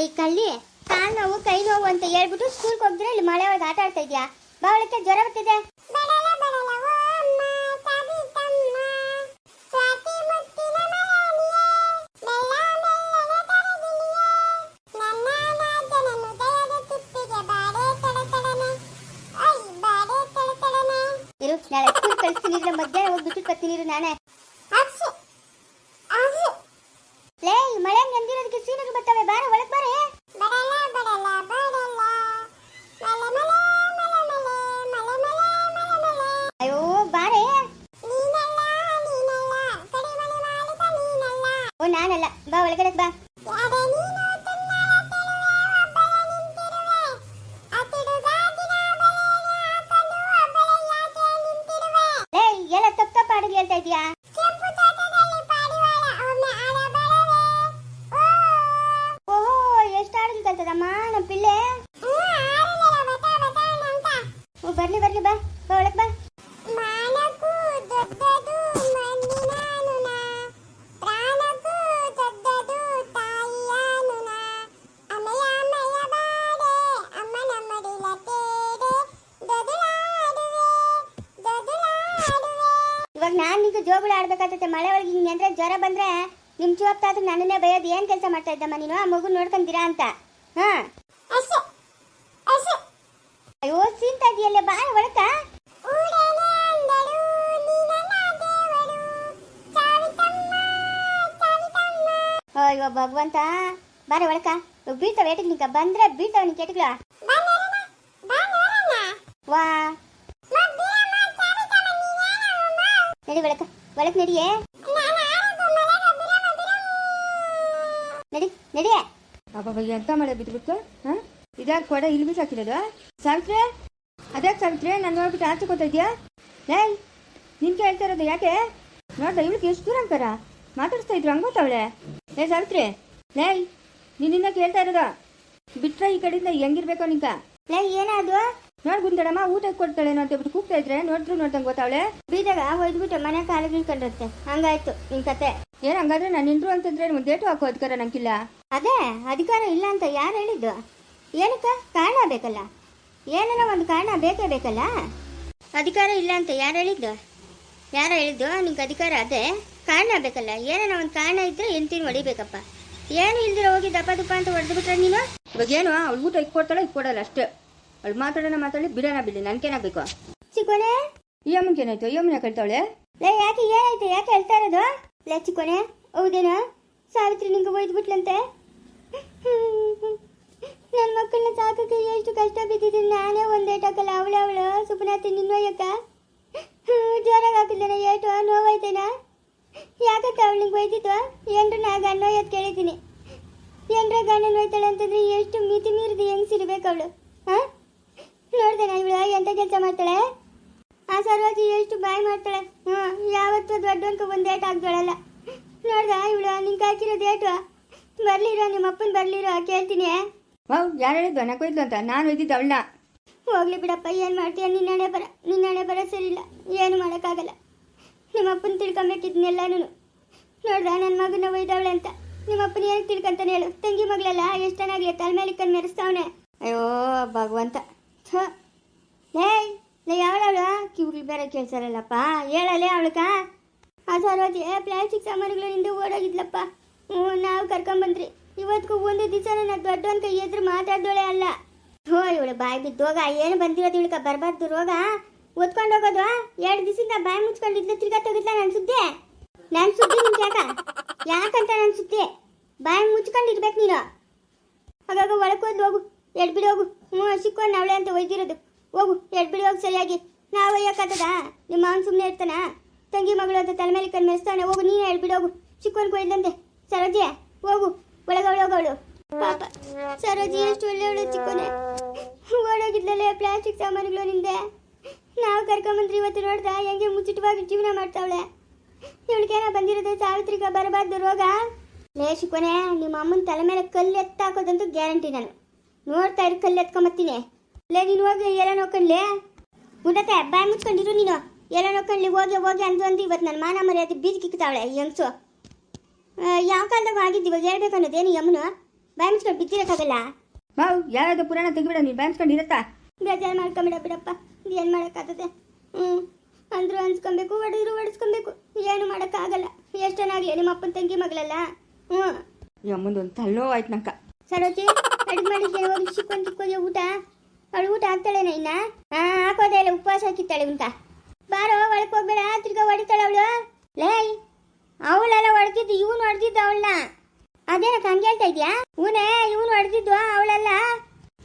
ಈ ಕಲ್ಲಿ ಕಾಲ್ ನೋವು, ಕೈ ನೋವು ಅಂತ ಹೇಳ್ಬಿಟ್ಟು ಸ್ಕೂಲ್ಗೆ ಹೋಗಿದ್ರೆ ಇಲ್ಲಿ ಮಳೆ ಒಳಗೆ ಆಟ ಆಡ್ತಾ ಇದೆಯಾ? ಬಾವಳಕ್ಕೆ ಜ್ವರ ಬರ್ತಿದೆ. ನಾಳೆ ಕಳಿಸ್ತೀನಿ ಮಧ್ಯಾಹ್ನ ಹೋಗಿ ಬಿಟ್ಟು ನಾನೇ ಕಲ್ತದಮ್ಮ ನಮ್ಮ ಪಿಲ್ಲೆ ಬರ್ಲಿ ಬರ್ಲಿ ಬಾ. ಬಾ ಒಳಗೆ ಬಾ. ಇವಾಗ ನಾನು ನಿಂತು ಜೋಗುಳ ಆಡ್ಬೇಕಾಗ್ತೈತೆ. ಮಳೆ ಒಳಗೆ ಹಿಂಗೆ ಅಂದ್ರೆ ಜ್ವರ ಬಂದ್ರೆ ನಿಮ್ ಚಿವಪ್ಪ ನನ್ನನ್ನೇ ಬೈಯೋದು. ಏನ್ ಕೆಲಸ ಮಾಡ್ತಾ ಇದ್ದಮ್ಮ ನೀನು? ಆ ಮಗು ನೋಡ್ಕೊಂತೀರಾ ಅಂತ. ಹಾ. ಅಸೆ ಅಸೆ. ಅಯ್ಯೋ ಸೀನ್ತಾ ಇದೆಯಲ್ಲೇ ಬಾ ಒಳಕ. ಊರೇನೆ ಅಂದಳು ನೀ ನನ್ನ ದೇವರು ಚಾವಿತಮ್ಮ ಚಾವಿತಮ್ಮ. ಅಯ್ಯೋ ಭಗವಂತ. ಬಾರೆ ಒಳಕ. ಇವಾಗ ಬೀಳ್ತಾವ ಏಟಿಗೆ ನಿಂಕ ಬಂದ್ರೆ ಬೀಳ್ತಾವ ನಿನ್ ಕೆಟಗ್ಲ ಬಾ ನೋಡೋಣ ಬಾ ನೋಡೋಣ ವಾ ಮಗ್ಗಿರಮ್ಮ ಚಾವಿತಮ್ಮ ನೀನೇನಮ್ಮ? ನಡಿ ಒಳಕ. ಒಳಕ್ ನಡಿಯೇ. ನಾನು ಆರೋಗ್ಯ ಮನೆಗೆ ಬಿರಮ ಬಿರಮ ನಡಿ ನಡಿಯೇ. ಅಬ್ಬಬ್ಬ ಎಂತ ಮಳೆ ಬಿದ್ದುಬಿಟ್ಟು ಹಾಂ? ಇದ್ಯಾಕೆ ಕೊಡ? ಇಲ್ಲಿ ಬಿಸಾಕಿರೋದು ಸಾವಿತ್ರಿ? ಅದ್ಯಾಕೆ ಸಾವಿತ್ರಿ? ನಾನು ನೋಡ್ಬಿಟ್ಟು ಆಚೆ ಕೊತ್ತಿದ್ಯಾ ಏ ನಿನ್ ಕೇಳ್ತಾ ಇರೋದು ಯಾಕೆ? ನೋಡ್ದ, ಇವಳಿಗೆ ಎಷ್ಟು ದೂರ ಅಂತಾರ? ಮಾತಾಡಿಸ್ತಾ ಇದ್ರು ಹಂಗೋತಾವಳೆ ಏ, ಸಾವಿತ್ರಿ ಲೇಯ್ ನಿನ್ನಿಂದ ಕೇಳ್ತಾ ಇರೋದು. ಬಿಟ್ರೆ ಈ ಕಡೆಯಿಂದ ಹೆಂಗಿರ್ಬೇಕು ನಿಂಕ ಲೇ ಏನಾದು ನೋಡ್ ಗುಂದಡಮ್ಮ ಊಟ ಕೊಡ್ತಾಳೆ ಅಂತ ಬಿಟ್ಟು ಕೂಗ್ತಾ ಇದ್ರೆ ನೋಡಿದ್ರು ನೋಡ್ದಂಗೆ ಗೊತ್ತಾವಳೆ. ಬೀದಾಗ ಒಯ್ದ್ಬಿಟ್ಟು ಮನೆ ಕಾಲಿಗೆ ಇಳ್ಕೊಂಡಿರುತ್ತೆ ಹಂಗಾಯ್ತು ನಿನ್ ಕತೆ. ಏನ್ ಹಂಗಾದ್ರೆ ನಾನು ನಿಂದ್ರು ಅಂತಂದ್ರೆ ಒಂದ್ ಡೇಟು ಹಾಕೋ ಅಧಿಕಾರ ನಂಗಿಲ್ಲ. ಅದೇ ಅಧಿಕಾರ ಇಲ್ಲ ಅಂತ ಯಾರು ಹೇಳಿದ್ದು? ಏನಕ್ಕ? ಕಾರಣ ಬೇಕಲ್ಲ. ಏನೇನೋ ಒಂದು ಕಾರಣ ಬೇಕೇ ಬೇಕಲ್ಲ? ಅಧಿಕಾರ ಇಲ್ಲ ಅಂತ ಯಾರು ಹೇಳಿದ್ದು? ಯಾರು ಹೇಳಿದ್ದು? ನಿಂಗೆ ಅಧಿಕಾರ ಅದೇ. ಕಾರಣ ಬೇಕಲ್ಲ. ಏನೇನೋ ಒಂದು ಕಾರಣ ಇದ್ರೆ ಎಂತಿನ ಹೊಡಿಬೇಕಪ್ಪ. ಏನು ಇಲ್ದಿರ ಹೋಗಿ ದಪ್ಪ ದಪ್ಪ ಅಂತ ಹೊಡೆದ್ಬಿಟ್ರೆ ನೀನು? ಇವಾಗ ಏನು? ಅವ್ಳು ಊಟ ಇಕ್ ಕೊಡ್ತಾಳೆ ಇಕ್ ಕೊಡಲ್ಲ ಅಷ್ಟೇ. ಅವಳು ಮಾತಾಡೋಣ ಮಾತಾಡಿ ಬಿಡೋಣ ಬಿಡಿ, ನನ್ಗೇನಾಗಬೇಕು? ಚಿಕ್ಕೋನೆ ಈ ಅಮ್ಮನ್ಗೆ ಏನಾಯ್ತು? ಈ ಅಮ್ಮನ ಕೇಳ್ತಾವಳೆ ಲೇ, ಯಾಕೆ ಏನಾಯ್ತು? ಯಾಕೆ ಹೇಳ್ತಾ ಇರೋದು? ಲೇ ಚಿಕ್ಕೋನೆ ಹೌದೇನಾ? ಸಾವಿತ್ರಿ ನಿಂಗೆ ಒಯ್ದ್ಬಿಟ್ಲಂತೆ ನನ್ನ ಮಕ್ಕಳನ್ನ ಸಾಕಕ್ಕೆ ಎಷ್ಟು ಕಷ್ಟ ಬಿದ್ದಿದ್ದೀನಿ ನಾನೇ ಒಂದೇಟಕ್ಕಲ್ಲ ಅವಳ, ಅವಳು ಸುಪನಾತಿ ನಿನ್ನೊಯ್ಯಕ್ಕ ಜೋರಾಗಿ ಹಾಕಿದ್ದೇನೆ, ಏಟು, ನೋವಾಯ್ತೇನಾ? ಯಾಕಂತ ಅವಳು ನಿಂಗೆ ಒಯ್ದಿತ್ತು ಏನ್ರ ನಾ ಗಂಡ ಒಯ್ಯೋದು ಕೇಳಿದ್ದೀನಿ. ಏನ್ರ ಗಂಡನ ಒಯ್ತಾಳೆ ಅಂತಂದ್ರೆ ಎಷ್ಟು ಮಿತಿ ಮೀರಿದು ಹೆಂಗ್ಸಿರ್ಬೇಕು ಅವಳು, ಹಾಂ? ನೋಡ್ದೇನ ಇವಳು ಎಂತ ಕೆಲಸ ಮಾಡ್ತಾಳೆ? ಆ ಸರ್ವಾಜಿ ಎಷ್ಟು ಬಾಯ್ ಮಾಡ್ತಾಳೆ? ಹ್ಞೂ ಯಾವತ್ತೂ ದೊಡ್ಡವನ್ಕ ಒಂದು ಡೇಟ್ ಆಗ್ತಾಳಲ್ಲ ನೋಡ್ದ ಇವಳು ನಿಂಗೆ ಹಾಕಿರೋದು ಡೇಟು ಬರ್ಲಿರೋ ನಿಮ್ಮ ಅಪ್ಪನ್ ಬರ್ಲಿರೋ ಕೇಳ್ತೀನಿ. ಹೌ ಯಾರು ಹೇಳಿದ್ದು? ನಾ ಕೊಯ್ದು ಅಂತ. ನಾನು ಒಯ್ದಿದ್ದು ಅವಳನ್ನ. ಹೋಗ್ಲಿ ಬಿಡಪ್ಪ ಏನು ಮಾಡ್ತೀಯ? ನಿನ್ನಣೆ ಬರ ನಿನ್ನಣೆ ಬರ ಸರಿಯಿಲ್ಲ ಏನು ಮಾಡೋಕ್ಕಾಗಲ್ಲ. ನಿಮ್ಮ ಅಪ್ಪನ ತಿಳ್ಕೊಂಬೇಕಿದ್ನೆಲ್ಲಾನು ನೋಡ್ದ ನನ್ನ ಮಗನ ಒಯ್ದವಳೆ ಅಂತ. ನಿಮ್ಮ ಅಪ್ಪನ ಏನಕ್ಕೆ ತಿಳ್ಕೊಂತಾನೆ ಹೇಳು? ತಂಗಿ ಮಗಳಲ್ಲ ಎಷ್ಟನಾಗ್ಲಿ ತಲೆ ಮೇಲೆ ಕಣ್ಣು ಮೆರೆಸ್ತಾವನೆ ಅಯ್ಯೋ ಭಗವಂತ. ಥ ಲೈ ಲೇ ಯಾವಳವಳು ಕಿವಿಗಳು ಬೇರೆ ಕೇಳ್ಸಾರಲ್ಲಪ್ಪ. ಹೇಳಲೇ ಅವಳಕ್ಕ. ಆ ಸರೋಜಿ ಪ್ಲಾಸ್ಟಿಕ್ ಸಾಮಾನುಗಳು ನಿಂದು ಓಡೋಗಿದ್ಲಪ್ಪ. ಹ್ಞೂ, ನಾವು ಕರ್ಕೊಂಬಂದ್ರಿ ಇವತ್ತಿಗೂ ಒಂದು ದಿವಸ ನನ್ನ ದೊಡ್ಡವನ್ ಕೈ ಎದುರು ಮಾತಾಡ್ದೋಳೆ ಅಲ್ಲ. ಹೋ ಇವಳು ಬಾಯಿ ಬಿದ್ದೋಗ ಏನು ಬಂದಿರೋದು ಇವಳಕ ಬರಬಾರ್ದು ರೋಗ. ಓದ್ಕೊಂಡು ಹೋಗೋದು ಎರಡು ದಿವಸದಿಂದ ಬಾಯಿ ಮುಚ್ಕೊಂಡಿದ್ಲು, ತಿರ್ಗಾ ತೆಗಿದ್ಲ ನನ್ನ ಸುದ್ದಿ? ನನ್ನ ಸುದ್ದಿ ನಿಮ್ಗೆ ಯಾಕ? ಯಾಕಂತ ನನ್ನ ಸುದ್ದಿ? ಬಾಯಿ ಮುಚ್ಕೊಂಡಿರ್ಬೇಕು ನೀನು. ಹಾಗಾಗ ಒಳಗೆ ಹೋದ್ ಹೋಗು, ಎಡ್ಬಿಡಿ ಹೋಗು. ಹ್ಞೂ ಸಿಕ್ಕೊಂಡು ಅವಳೆ ಅಂತ ಒಯ್ದಿರೋದು. ಹೋಗು ಎಡ್ಬಿಡಿ ಹೋಗಿ ಸರಿಯಾಗಿ. ನಾವು ಒಯ್ಯೋಕ್ಕಾಗದ ನಿಮ್ಮ ಮಾವನ್ ಸುಮ್ಮನೆ ಇರ್ತಾನ? ತಂಗಿ ಮಗಳು ಅಂತ ತಲೆ ಮೇಲೆ ಕಣ್ಣು ಮೆಸ್ತಾನೆ ಹೋಗು, ನೀನು ಎಡ್ಬಿಡಿ ಹೋಗು. ಚಿಕ್ಕೊಂಡು ಕೊಯ್ದಂತೆ. ಸರೋಜೆ, ಹೋಗು. ಒಳಗವಳು, ಹೋಗವಳು. ಪಾಪ, ಸರೋಜಿ ಎಷ್ಟು ಒಳ್ಳೆಯವಳು ಚಿಕ್ಕೋನೆ ಓಡೋಗಿದ್ಲಲ್ಲೇ ಪ್ಲಾಸ್ಟಿಕ್ ಸಾಮಾನುಗಳು ನಿಂದೆ. ನಾವು ಕರ್ಕೊಂಬಂದ್ರಿ ಇವತ್ತು ನೋಡ್ದ ಹೆಂಗೆ ಮುಚ್ಚಿಟವಾಗಿ ಜೀವನ ಮಾಡ್ತಾವಳೆ. ಇವಳಿಗೇನ ಬಂದಿರೋದು ಸಾವಿತ್ರಿಗ ಬರಬಾರ್ದು ರೋಗ. ಲೇ ಶಿಕ್ಕೋನೆ ನಿಮ್ಮ ಅಮ್ಮನ ತಲೆ ಮೇಲೆ ಕಲ್ಲು ಎತ್ತಾಕೋದಂತೂ ಗ್ಯಾರಂಟಿ ನಾನು. ನೋಡ್ತಾ ಇರು ಕಲ್ಲು ಎತ್ಕೊಂಬತ್ತೀನಿ ಲೇ ನೀನು ಹೋಗಿ ಎಲ್ಲ ನೋಡ್ಕೊಂಡ್ಲೆ? ಉಡತೆ ಬಾಯಿ ಮುಚ್ಕೊಂಡಿರು ನೀನು. ಎಲ್ಲ ನೋಡ್ಕೊಂಡ್ಲಿ ಹೋಗಿ ಹೋಗಿ ಅಂದು ಅಂದು ಇವತ್ತು ನನ್ನ ಮಾನ ಮರ್ಯಾದೆ ಬೀದಿಗೆ ಕಿಕ್ತಾವಳೆ ಹೆಂಗ್ಸು. ಯಾವ ಕಾಲದಾಗ ಆಗಿದ್ದು ಇವಾಗ ಹೇಳ್ಬೇಕು ಅನ್ನೋದೇನು ಯಮ್ಮನು ಬಾಯಿ ಮುಚ್ಕೊಂಡು ಬಿದ್ದಿರೋಕ್ಕಾಗಲ್ಲ? ಮಾವು ಯಾರಾದ್ರೂ ಪುರಾಣ ತೆಗಿಬಿಡ ನೀನು ಬ್ಯಾನ್ಸ್ಕೊಂಡು ಇರತ್ತಾ? ಬೇಜಾರು ಮಾಡ್ಕೊಂಬಿಡ ಬಿಡಪ್ಪ. ಏನು ಮಾಡೋಕ್ಕಾಗತ್ತೆ ಹ್ಞೂ ಅಂದ್ರು ಅನ್ಸ್ಕೊಬೇಕು ಹೊಡೆದ್ರು ಹೊಡೆಸ್ಕೊಬೇಕು. ಏನು ಮಾಡೋಕ್ಕಾಗಲ್ಲ. ಎಷ್ಟನಾಗಲಿ ನಿಮ್ಮ ಅಪ್ಪನ ತಂಗಿ ಮಗಳಲ್ಲ? ಹ್ಞೂ ಯಮ್ಮಂದೊಂದು ತಲ್ಲೋ ಆಯ್ತು ನಂಕ. ಸರೋಜಿ ಅಡುಗೆ ಮಾಡಿದ್ದೆ ಹೋಗಿ ಚಿಕ್ಕೊಂದು ಚಿಕ್ಕೋದಿ ಊಟ? ಅವಳು ಊಟ ಹಾಕ್ತಾಳೇನ ಇನ್ನ? ಹಾ ಹಾಕೋದೇ ಇಲ್ಲ, ಉಪವಾಸ ಹಾಕಿತ್ತಾಳೆ ಅಂತ. ಬಾರೋ ಒಳಕ್ಕೆ ಹೋಗ್ಬೇಡ, ತಿರ್ಗಾ ಹೊಡಿತಾಳೆ ಅವಳು. ಲೇ, ಅವಳೆಲ್ಲ ಹೊಡೆದಿದ್ದು, ಇವನು ಹೊಡೆದಿದ್ದ ಅವಳನ್ನ. ಅದೇ ಹಂಗೆ ಹೇಳ್ತಾ ಇದ್ಯಾ? ಇವನೇ ಇವನು ಹೊಡೆದಿದ್ದು ಅವಳೆಲ್ಲ.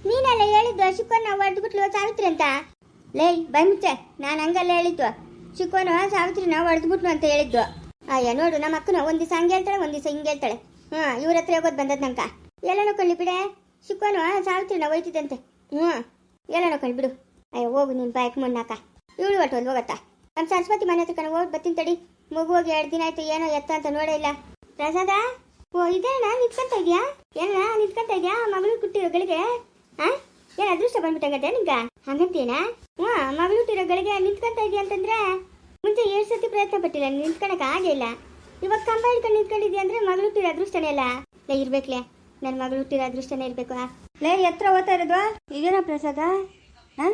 ನೀನೆಲ್ಲ ಹೇಳಿದ್ದು ಚಿಕ್ಕನ್ನ ಹೊಡೆದ್ಬಿಟ್ಲು ಸಾವಿತ್ರಿ ಅಂತ. ಲೇ ಬೈ ಮುಚ್ಚೆ, ನಾನು ಹಂಗೆಲ್ಲ ಹೇಳಿದ್ದು. ಶಿಕ್ಕೋನು ಸಾವಿತ್ರಿ ನಾವು ಹೊಡೆದ್ಬಿಟ್ಲು ಅಂತ ಹೇಳಿದ್ದು. ಅಯ್ಯ, ನೋಡು, ನಮ್ಮ ಅಕ್ಕನ ಒಂದ್ ದಿವಸ ಹಂಗೆ ಹೇಳ್ತಾಳೆ, ಒಂದ್ ದಿವಸ ಹಿಂಗೆ ಹೇಳ್ತಾಳೆ. ಹಾಂ ಇವ್ರ ಹತ್ರ ಹೋಗೋದು ಬಂದದ್ ನಂಕ ಎಲ್ಲ ಕೊಳ್ಳಿ ಬಿಡೆ. ಚಿಕ್ಕವನು ಸಾವಿತ್ರಿನ ಒಯ್ತಿದ್ದಂತೆ ಹ್ಞೂ ಎಲ್ಲ ಕೊಳ್ಳಿ ಬಿಡು. ಅಯ್ಯೋ, ಹೋಗು ನೀನು ಬಾಯಕ್ ಮುನ್ನಾಕ ಇವಳು ಒಟ್ಟು ಒಂದು ಹೋಗತ್ತಾ ನಮ್ಮ ಸರಸ್ವತಿ ಮನೆ ಹತ್ರ ಕಣ ಹೋಗಿ ಬರ್ತೀನಿ ತಡಿ. ಮಗು ಹೋಗಿ ಎರಡು ದಿನ ಆಯ್ತು, ಏನೋ ಎತ್ತ ಅಂತ ನೋಡೇ ಇಲ್ಲ. ಪ್ರಸಾದ? ಓ, ಇದೇನಾ? ನಿಂತ್ಕೊಂತ ಇದೆಯಾ? ಏನ, ನಿಂತ್ಕೊಂತ ಇದೆಯಾ? ಮಗಳು ಕುಟ್ಟಿರೋ ಗಳಿಗೆ? ಆ? ಏನ ಅದೃಷ್ಟ ಬಂದ್ಬಿಟ್ಟಂಗತ್ತೆ ನಿಂಗ? ಹಂಗಂತೀನಾ ಹ್ಞೂ ಮಗಳು ಹುಟ್ಟಿರೋ ಗಳಿಗೆ ನಿಂತ್ಕೊಂತ ಇದೆಯಾ ಅಂತಂದ್ರೆ? ಮುಂಚೆ ಎರಡು ಸತಿ ಪ್ರಯತ್ನ ಪಟ್ಟಿಲ್ಲ ನಿಂತ್ಕೊಳಕ್ಕೆ ಆಗೇ ಇಲ್ಲ. ಇವಾಗ ಕಂಬ ಹಿಡ್ಕೊಂಡು ನಿಂತ್ಕೊಂಡಿದ್ಯಾ ಅಂದ್ರೆ ಮಗಳು ಹುಟ್ಟಿರೋ ಅದೃಷ್ಟನೇ ಅಲ್ಲ ಲೇ, ಇರ್ಬೇಕ್ಲೆ. ನನ್ನ ಮಗಳು ಹುಟ್ಟಿರೋ ಅದೃಷ್ಟನೇ ಇರಬೇಕು ಲೇ ಎತ್ತರ ಓದ್ತಾ ಇರೋದು? ಇದೇನ ಪ್ರಸಾದ? ಹಾಂ?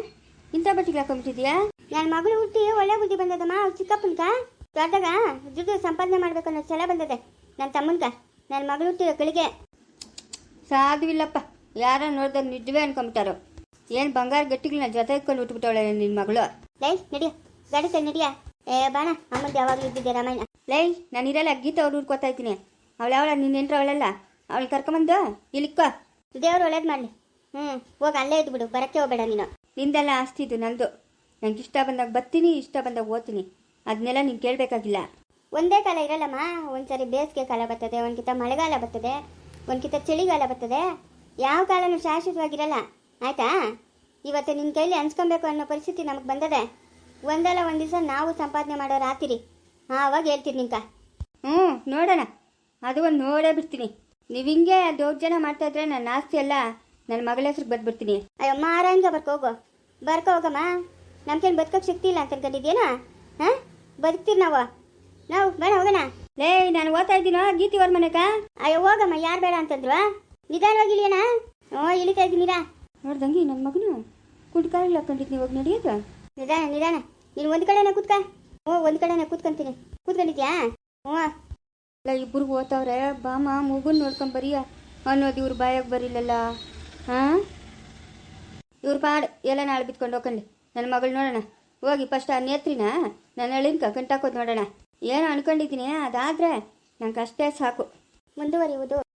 ಇಂಥ ಬಟ್ಟಿಗೆ ಹಾಕೊಂಡ್ಬಿಟ್ಟಿದ್ಯಾ ನನ್ನ ಮಗಳು ಹುಟ್ಟಿ ಒಳ್ಳೆ ಬುದ್ಧಿ ಬಂದದಮ್ಮ ಅವ್ರು ಚಿಕ್ಕಪ್ಪನ್ಕ. ದೊಡ್ಡಗ ದುಡ್ಡು ಸಂಪಾದನೆ ಮಾಡ್ಬೇಕು ಅನ್ನೋ ಛಲ ಬಂದದೆ. ನನ್ನ ತಮ್ಮನ್ಕ ನನ್ನ ಮಗಳು ಹುಟ್ಟಿರೋ ಗಳಿಗೆ. ಸಾಧುವಿಲ್ಲಪ್ಪ ಯಾರ ನೋಡಿದ್ರೆ ನಿಜವೇ ಅನ್ಕೊಂಬಿಟ್ಟಾರೋ. ಏನು ಬಂಗಾರ ಗಟ್ಟಿಗಳನ್ನ ಜೊತೆ ಇಟ್ಕೊಂಡು ಉಟ್ಬಿಟ್ಟವಳೆ ನಿನ್ನ ಮಗಳು? ಲೈ ನಡಿಯ. ಗಾಡಿ ಕೈ ನಡಿಯ. ಏ ಬಾಣ ಅಮ್ಮಂದು ಯಾವಾಗಲೂ ಇದ್ದಿದ್ದೆ ರಾಮಾಯಣ. ಲೈ ನಾನು ಇರಲ್ಲ ಗೀತೆ ಅವ್ರು ಹುಡ್ಕೋತಾ ಇದ್ದೀನಿ. ಅವಳ ಅವಳ ನಿನ್ನ ಅವಳಲ್ಲ? ಅವಳು ಕರ್ಕೊಂಬಂದು ಇಲ್ಲಿಕ್ಕೋ ದೇವ್ರು ಒಳ್ಳೇದು ಮಾಡಲಿ. ಹ್ಞೂ ಹೋಗಿ ಅಲ್ಲೇ ಇದ್ದು ಬಿಡು ಬರಕ್ಕೆ ಹೋಗಬೇಡ ನೀನು. ನಿಂದೆಲ್ಲ ಆಸ್ತಿ ಇದು ನಂದು ನಂಗೆ ಇಷ್ಟ ಬಂದಾಗ ಬರ್ತೀನಿ ಇಷ್ಟ ಬಂದಾಗ ಓದ್ತೀನಿ. ಅದನ್ನೆಲ್ಲ ನೀನು ಕೇಳಬೇಕಾಗಿಲ್ಲ. ಒಂದೇ ಕಾಲ ಇರಲ್ಲಮ್ಮ. ಒಂದ್ಸರಿ ಬೇಸಿಗೆ ಕಾಲ ಬರ್ತದೆ ಒಂದ್ಕಿತ ಮಳೆಗಾಲ ಬರ್ತದೆ ಒಂದ್ಕಿತ ಚಳಿಗಾಲ ಬರ್ತದೆ. ಯಾವ ಕಾಲನೂ ಶಾಶ್ವತವಾಗಿರಲ್ಲ. ಆಯ್ತಾ? ಇವತ್ತು ನಿನ್ನ ಕೈಲಿ ಅನ್ಸ್ಕೊಬೇಕು ಅನ್ನೋ ಪರಿಸ್ಥಿತಿ ನಮಗೆ ಬಂದದೆ. ಒಂದಲ್ಲ ಒಂದು ದಿವಸ ನಾವು ಸಂಪಾದನೆ ಮಾಡೋರು ಆತಿರಿ ಆವಾಗ ಹೇಳ್ತೀನಿ ನಿಂಕ. ಹ್ಞೂ ನೋಡೋಣ. ಅದು ಒಂದು ನೋಡೇ ಬಿಡ್ತೀನಿ. ನೀವು ಹಿಂಗೆ ಜನ ಮಾಡ್ತಾ ಇದ್ರೆ ನನ್ನ ಆಸ್ತಿ ಅಲ್ಲ ನನ್ನ ಮಗಳ ಹೆಸ್ರಿಗೆ ಬರ್ತೀನಿ ಅಯ್ಯಮ್ಮ ಮಾರಂಗ ಬರ್ಕೋ ಹೋಗು. ಬರ್ಕ ಹೋಗಮ್ಮ. ನಮ್ಗೇನು ಬದುಕೋಕೆ ಶಕ್ತಿ ಇಲ್ಲ ಅಂತ ಅನ್ಕೊಂಡಿದ್ಯೇನೋ ಹಾಂ? ಬದುಕ್ತೀರಿ ನಾವು. ನಾವು ಬೇಡ ಹೋಗೋಣ. ಲೇ ನಾನು ಓದ್ತಾ ಇದ್ದೀನೋ ಗೀತಿ ಅವ್ರ ಮನೆಗ? ಅಯ್ಯೋ ಹೋಗಮ್ಮ ಯಾರು ಬೇಡ ಅಂತಂದ್ರು? ನಿಧಾನವಾಗಿ ಇಳಿಯೋಣ ಓ ಇಳಿತಾ ಇದ್ದೀನಿರಾ ನೋಡ್ದಂಗೆ ನನ್ನ ಮಗನು. ಕುಡ್ಕಾರಲ್ಲಿ ಹಾಕೊಂಡಿದ್ನಿ ಹೋಗಿ ನಡೆಯೋದು. ನಿಧಾನ ನಿಧಾನ. ನೀನು ಒಂದು ಕಡೆನೇ ಕೂತ್ಕ. ಓ ಒಂದು ಕಡೆನೇ ಕೂತ್ಕೊಂತೀನಿ. ಕೂತ್ಕೊಂಡಿದ್ಯಾ? ಹ್ಞೂ ಅಲ್ಲ ಇಬ್ಬರು ಓದ್ತಾವ್ರೆ ಬಾಮ ಮಗುನ್ ನೋಡ್ಕೊಂಡ್ ಬರೀಯ. ಅನ್ನೋದು ಇವ್ರ ಬಾಯಾಗ ಬರಿಲ್ಲಲ್ಲ ಹಾ? ಇವ್ರ ಪಾಡ್, ಎಲ್ಲ ನಾಳೆ ಬಿತ್ಕೊಂಡು ಹೋಗ್ಕೊಂಡಿ. ನನ್ನ ಮಗಳು ನೋಡೋಣ. ಹೋಗಿ ಫಸ್ಟ್ ಆ ನೇತ್ರಿನ ನನ್ನ ಹಳ್ಳಿನ ಗಂಟಾಕೋದು ನೋಡೋಣ. ಏನು ಅನ್ಕೊಂಡಿದ್ದೀನಿ ಅದಾದ್ರೆ ನಂಗೆ ಅಷ್ಟೇ ಸಾಕು. ಮುಂದುವರಿಯುವುದು.